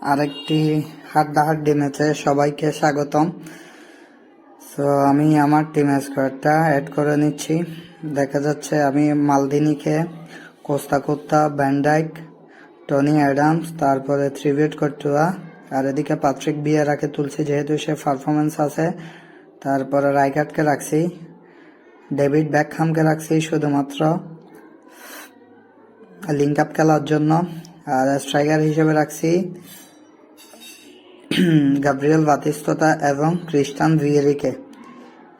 আরেকটি হাড্ডাহাড্ডি ম্যাচে সবাইকে স্বাগতম। সো আমি আমার টিম স্কোয়াডটা অ্যাড করে নিচ্ছি। দেখা যাচ্ছে আমি মালদিনিকে Costacurta Van Dijk Tony Adams তারপরে থ্রিভিট কর্তুয়া আর এদিকে পাত্রিক বিয়ারাকে তুলছি যেহেতু সে পারফরমেন্স আছে। তারপরে রাইকাটকে রাখছি ডেভিড ব্যাকহামকে রাখছি শুধুমাত্র লিঙ্ক আপ খেলার জন্য, আর স্ট্রাইকার হিসেবে রাখছি গাব্রিয়েল বাতিস্ততা এবং খ্রিস্টান ভিয়েরিকে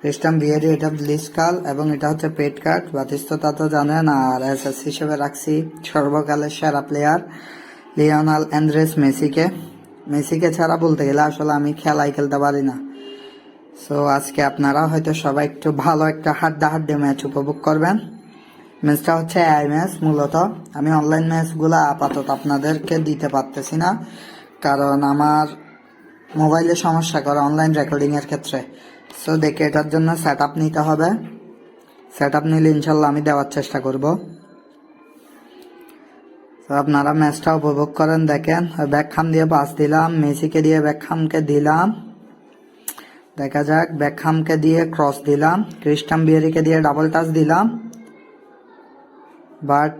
খ্রিস্টান ভিয়েরি এটা ব্লিসকাল এবং এটা হচ্ছে পেট কার্ড বাতিস্ততা তো জানেন, আর এস এস হিসেবে রাখছি সর্বকালের সেরা প্লেয়ার লিওনাল অ্যান্ড্রেস মেসিকে। মেসিকে ছাড়া বলতে গেলে আসলে আমি খেলাই খেলতে পারি না। সো আজকে আপনারা হয়তো সবাই একটু ভালো একটা হাড্ডা হাড্ডি ম্যাচ উপভোগ করবেন। ম্যাচটা হচ্ছে আই ম্যাচ মূলত। আমি অনলাইন ম্যাচগুলো আপাতত আপনাদেরকে দিতে পারতেছি না, কারণ আমার মোবাইলে সমস্যা করে অনলাইন রেকর্ডিং এর ক্ষেত্রে। সো দেখে এটার জন্য সেট আপ নিতে হবে। সেট আপ নিলে ইনশাল্লাহ আমি দেওয়ার চেষ্টা করব। তো আপনারা ম্যাচটা উপভোগ করেন, দেখেন। ব্যাকখাম দিয়ে পাস দিলাম, মেসিকে দিয়ে ব্যাকখামকে দিলাম। দেখা যাক ব্যাকহামকে দিয়ে ক্রস দিলাম। ক্রিস্টান বিয়ারিকে দিয়ে ডাবল টাচ দিলাম। বাট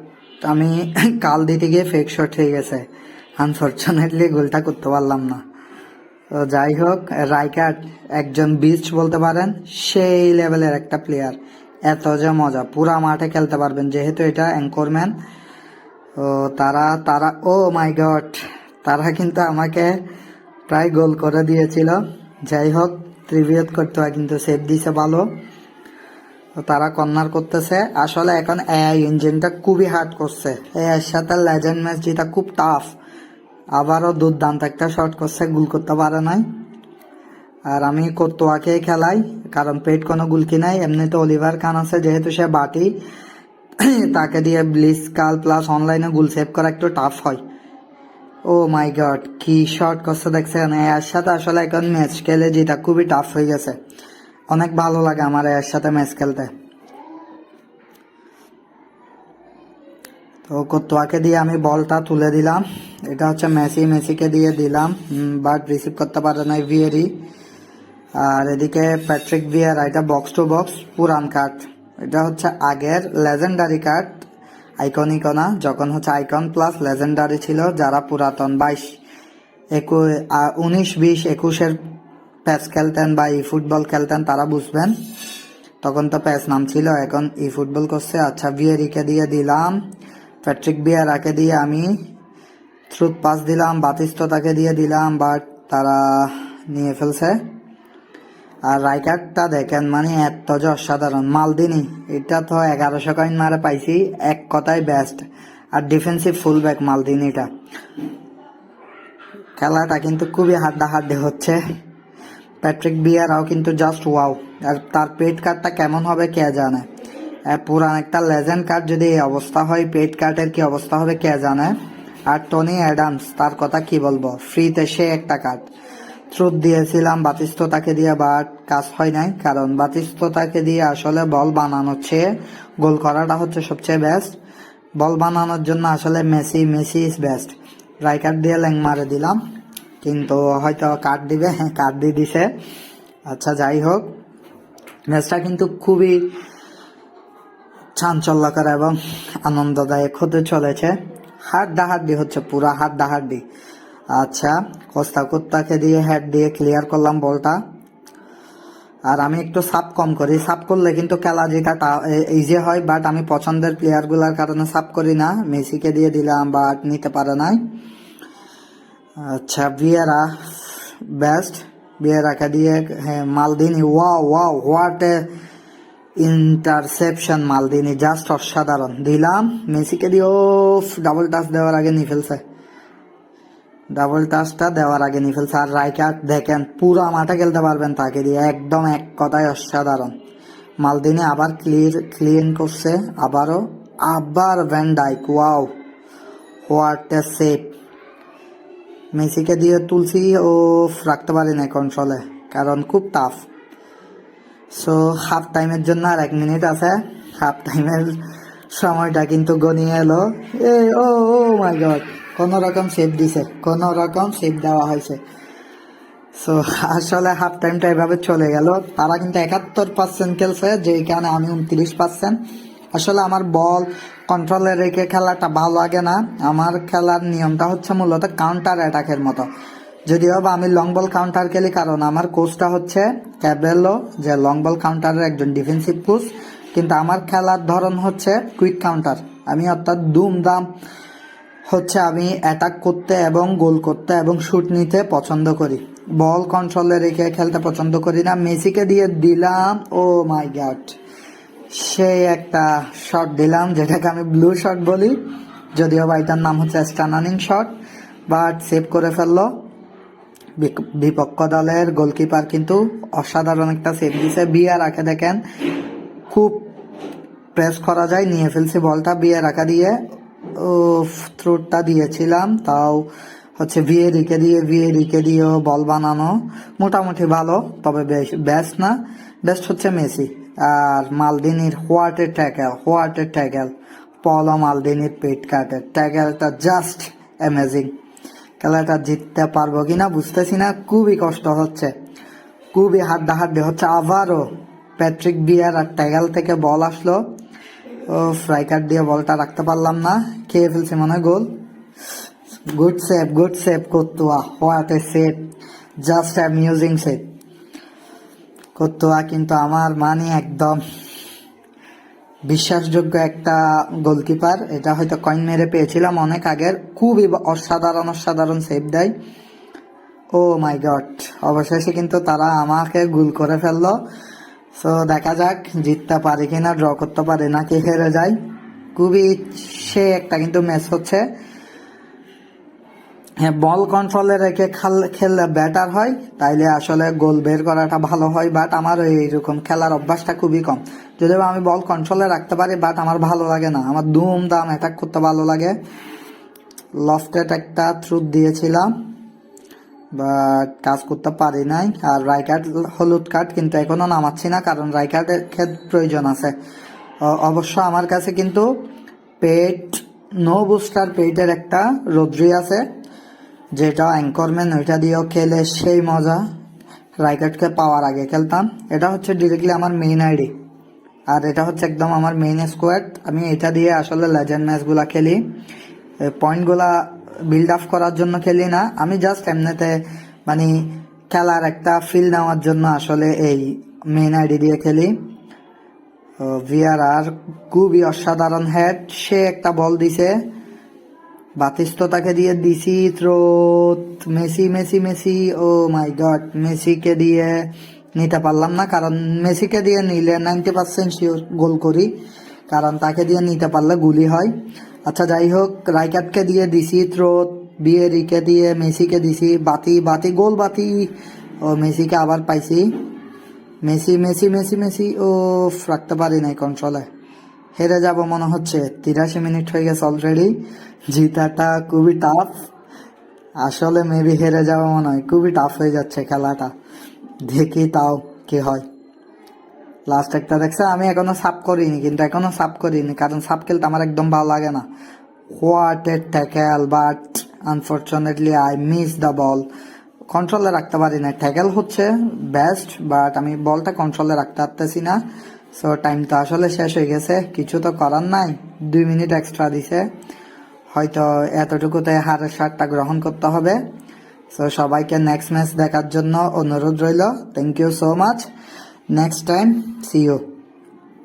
আমি কাল দিতে গিয়ে ফেক শট হয়ে গেছে। আনফর্চুনেটলি গোলটা করতে পারলাম না। যাই হোক রাইকার্ড একজন বিস্ট বলতে পারেন, সেই লেভেলের একটা প্লেয়ার এত যে মজা, পুরা মাঠে খেলতে পারবেন, যেহেতু এটা অ্যাঙ্করম্যান ও তারা তারা ও মাই গড তারা কিন্তু আমাকে প্রায় গোল করে দিয়েছিল। যাই হোক ত্রিভিয়ত করতে হয়, কিন্তু সেভ দিছে ভালো। তারা কর্নার করতেছে। আসলে এখন এআই ইঞ্জিনটা খুবই হার্ড করছে। এর সাথে লেজেন্ড ম্যাচ যেটা খুব টাফ আবারও দুর্দান্ত একটা শট করছে, গুল করতে পারে নাই। আর আমি কোর্তোয়াকে খেলাই, কারণ পেট কোনো গুলকি নাই। এমনিতে অলিভার খান আছে, যেহেতু সে বাটি, তাকে দিয়ে ব্লিস কাল প্লাস অনলাইনে গুল সেভ করা একটু টাফ হয়। ও মাই গড কি শর্ট করছে দেখছেন? এর সাথে আসলে এখন ম্যাচ খেলে যেটা খুবই টাফ হয়ে গেছে। অনেক ভালো লাগে আমার এর সাথে ম্যাচ খেলতে। তো কোতোয়াকে দিয়ে আমি বলটা তুলে দিলাম। এটা হচ্ছে মেসি, মেসিকে দিয়ে দিলাম। বাট রিসিভ করতে পারে নাই ভিয়েরি আর এদিকে প্যাট্রিক ভিয়ার এটা বক্স টু বক্স পুরান কার্ড এটা হচ্ছে আগের লেজেন্ডারি কার্ড আইকনিকনা যখন হচ্ছে আইকন প্লাস লেজেন্ডারি ছিল যারা পুরাতন। বাইশ একু উনিশ, বিশ, একুশের প্যাচ খেলতেন বা ই ফুটবল খেলতেন, তারা বুঝবেন। তখন তো প্যাচ নাম ছিল, এখন ই ফুটবল করছে। আচ্ছা ভিয়েরিকে দিয়ে দিলাম। প্যাট্রিক বিয়ারাকে দিয়ে আমি থ্রুত পাস দিলাম, বাতিস্ততাকে দিয়ে দিলাম, বাট তারা নিয়ে ফেলছে। আর রাইকারটা দেখেন মানে এত যে অসাধারণ। মালদিনি, এটা তো এগারোশো কয়েন মারে পাইছি, এক কথায় বেস্ট আর ডিফেন্সিভ ফুল ব্যাক মালদিনিটা। খেলাটা কিন্তু খুবই হাড্ডাহাড্ডি হচ্ছে। প্যাট্রিক বিয়ারাও কিন্তু জাস্ট ওয়াও আর তার পেট কার্ডটা কেমন হবে কে জানে? পুরান একটা লেজেন্ড কার্ড যদি এই অবস্থা হয় পেট কার্ডের কি অবস্থা হবে কে জানে? আর টনি অ্যাডামস তার কথা কি বলব? ফ্রিতে সে একটা কার্ড থ্রুত দিয়েছিলাম, বাতিস্ততাকে দিয়ে বাট কাজ হয় নাই, কারণ বাতিস্ততাকে দিয়ে আসলে বল বানানোর চেয়ে গোল করাটা হচ্ছে সবচেয়ে বেস্ট বল বানানোর জন্য আসলে Messi Messi is best striker দিয়ে ল্যাং মারে দিলাম, কিন্তু হয়তো কার্ড দিবে হ্যাঁ কার্ড দিয়ে দিছে। আচ্ছা যাই হোক। ম্যাচটা কিন্তু খুবই চাঞ্চল্যকর এবং আনন্দদায়ক হতে চলেছে। হাড্ডা হাড্ডি হচ্ছে পুরা হাড্ডা হাড্ডি আচ্ছা কোস্তা কুত্তাকে দিয়ে হেড দিয়ে ক্লিয়ার করলাম বলটা। আর আমি একটু সাপ কম করি। সাপ করলে কিন্তু খেলা জেতা ইজি হয় বাট আমি পছন্দের প্লেয়ারগুলোর কারণে সাপ করি না। মেসিকে দিয়ে দিলাম বাট নিতে পারে নাই। আচ্ছা বিয়েরা বেস্ট বিয়েরাকে দিয়ে হ্যাঁ Maldini wow wow what a interception Maldini just অসাধারণ। দিলাম, মেসিকে দিয়ে ও ডাবল টাচ দেওয়ার আগে নিয়ে ফেলছে। ডাবল টাচটা দেওয়ার আগে নিয়ে ফেলছে। আর রাইকার, দেখেন, পুরো মাঠে খেলতে পারবেন তাকে দিয়ে। একদম এক কথায় অসাধারণ। মালদিনি আবার ক্লিয়ার ক্লিন করছে। আবারও, আবার van Dijk wow what a save মেসিকে দিয়ে তুলছি ও রাখতে পারি না কন্ট্রোলে কারণ খুব টাফ সো হাফ টাইমের জন্য আর এক মিনিট আছে। হাফ টাইমের সময়টা কিন্তু গনিয়ে এলো। এ ও ও মাই গড কোন রকম সেভ দিছে। কোন রকম সেভ দেওয়া হয়েছে। সো আসলে হাফ টাইমটা এভাবে চলে গেল। তারা কিন্তু একাত্তর পার্সেন্ট খেলছে যেখানে আমি উনত্রিশ পার্সেন্ট আসলে আমার বল কন্ট্রোলে রেখে খেলাটা ভালো লাগে না। আমার খেলার নিয়মটা হচ্ছে মূলত কাউন্টার অ্যাটাকের মতো। যদিও বা আমি লং বল কাউন্টার খেলি, কারণ আমার কোচটা হচ্ছে ক্যাবেলো যে লং বল কাউন্টারের একজন ডিফেন্সিভ কোচ কিন্তু আমার খেলার ধরন হচ্ছে কুইক কাউন্টার আমি অর্থাৎ দুমদাম হচ্ছে আমি অ্যাটাক করতে এবং গোল করতে এবং শুট নিতে পছন্দ করি। বল কন্ট্রোলে রেখে খেলতে পছন্দ করি না। মেসিকে দিয়ে দিলাম ও মাই গড সেই একটা শট দিলাম, যেটাকে আমি ব্লু শট বলি। যদিও বা এটার নাম হচ্ছে স্টানানিং শট বাট সেভ করে ফেলল। বিপক্ষ দলের গোলকিপার কিন্তু অসাধারণ একটা সেভ দিছে। বিয়ে রাখে দেখেন খুব প্রেস করা যায়, নিয়ে ফেলছি বলটা। বিয়ে রাখা দিয়ে থ্রুটটা দিয়েছিলাম। তাও হচ্ছে ভিএ রিকে দিয়ে ভিএ রিকে দিয়েও বল বানানো মোটামুটি ভালো, তবে বেশ বেস্ট না। বেস্ট হচ্ছে মেসি আর মালদিনির হোয়াটের ট্যাকেল হোয়াটের ট্যাকেল। পলো মালদিনির পেট কাটের ট্যাকেলটা জাস্ট অ্যামেজিং খেলাটা জিততে পারব কিনা বুঝতেছি না, খুবই কষ্ট হচ্ছে। খুবই হাড্ডাহাড্ডি হচ্ছে। আবারও প্যাট্রিক বিয়ার আর ট্যাগাল থেকে বল আসলো। ও ফ্রাইকার দিয়ে বলটা রাখতে পারলাম না। খেয়ে ফেলছে মনে হয় goal. Good save good save Courtois. What a save just amusing save Courtois কিন্তু আমার মানে একদম। বিশ্বাসযোগ্য একটা গোলকিপার, এটা হয়তো কয়েন মেরে পেয়েছিলাম অনেক আগের, খুবই অসাধারণ অসাধারণ সেভ দেয়। ও মাই গড অবশেষে কিন্তু তারা আমাকে গুল করে ফেলল। সো দেখা যাক, জিততে পারি কিনা ড্র করতে পারি নাকি হেরে যায়। খুবই সে একটা কিন্তু ম্যাচ হচ্ছে। হ্যাঁ বল কন্ট্রোলে রেখে খেল- খেললে ব্যাটার হয়। তাইলে আসলে গোল বের করাটা ভালো হয় বাট আমার এইরকম খেলার অভ্যাসটা খুবই কম। যদিও আমি বল কন্ট্রোলে রাখতে পারি বাট আমার ভালো লাগে না। আমার দুম দাম অ্যাটাক করতে ভালো লাগে। লফটেড একটা থ্রুট দিয়েছিলাম বাট কাজ করতে পারি নাই। আর রাই কার্ড হলুদ কার্ড কিন্তু এখনও নামাচ্ছি না, কারণ রাই কার্ডের ক্ষেত প্রয়োজন আছে। অবশ্য আমার কাছে কিন্তু পেট নো বুস্টার পেটের একটা রদ্রি আছে, যেটা অ্যাঙ্করম্যান ওইটা দিয়েও খেলে সেই মজা। রাইকার্ডকে পাওয়ার আগে খেলতাম। এটা হচ্ছে ডিরেক্টলি আমার মেইন আইডি আর এটা হচ্ছে একদম আমার মেইন স্কোয়াড আমি এটা দিয়ে আসলে লেজেন্ড ম্যাচগুলা খেলি। পয়েন্টগুলা বিল্ড আপ করার জন্য খেলি না। আমি জাস্ট এমনিতে মানে খেলার একটা ফিল নেওয়ার জন্য আসলে এই মেইন আইডি দিয়ে খেলি। ভিআর আর খুবই অসাধারণ হেড সে একটা বল দিছে। বাতিস্ততাকে দিয়ে দিছি থ্রোত Messi Messi Messi, oh my god মেসিকে দিয়ে নিতে পারলাম না, কারণ মেসিকে দিয়ে নিলে নাইনটি পার্সেন্ট শিওর গোল করি, কারণ তাকে দিয়ে নিতে পারলে গুলি হয়। আচ্ছা যাই হোক রাইকাটকে দিয়ে দিছি থ্রোত বিয়েরিকে দিয়ে মেসিকে দিছি বাতি বাতি, গোল বাতি। ও, মেসিকে আবার পাইছি। মেসি মেসি মেসি মেসি ও রাখতে পারি নাই কন্ট্রোলে হেরে যাব মনে হচ্ছে, তিরাশি মিনিট হয়ে গেছে অলরেডি জিতাটা খুবই টাফ আসলে মেবি হেরে যাব মনে হয়, খুবই টাফ হয়ে যাচ্ছে খেলাটা। দেখি তাও কি হয়। লাস্ট একটা দেখছে, আমি এখনও সাপ করিনি, কিন্তু এখনও সাপ করিনি, কারণ সাপ খেলতে আমার একদম ভালো লাগে না। What a tackle but unfortunately I miss the ball কন্ট্রোলে রাখতে পারি না ট্যাকেল হচ্ছে বেস্ট বাট আমি বলটা কন্ট্রোলে রাখতে পারতেছি না। সো টাইম তো আসলে শেষ হয়ে গেছে, কিছু তো করার নাই। দুই মিনিট এক্সট্রা দিছে। হয়তো এতটুকুতে হারের সারটা গ্রহণ করতে হবে। সো সবাইকে নেক্সট ম্যাচ দেখার জন্য অনুরোধ রইল। Thank you so much next time see you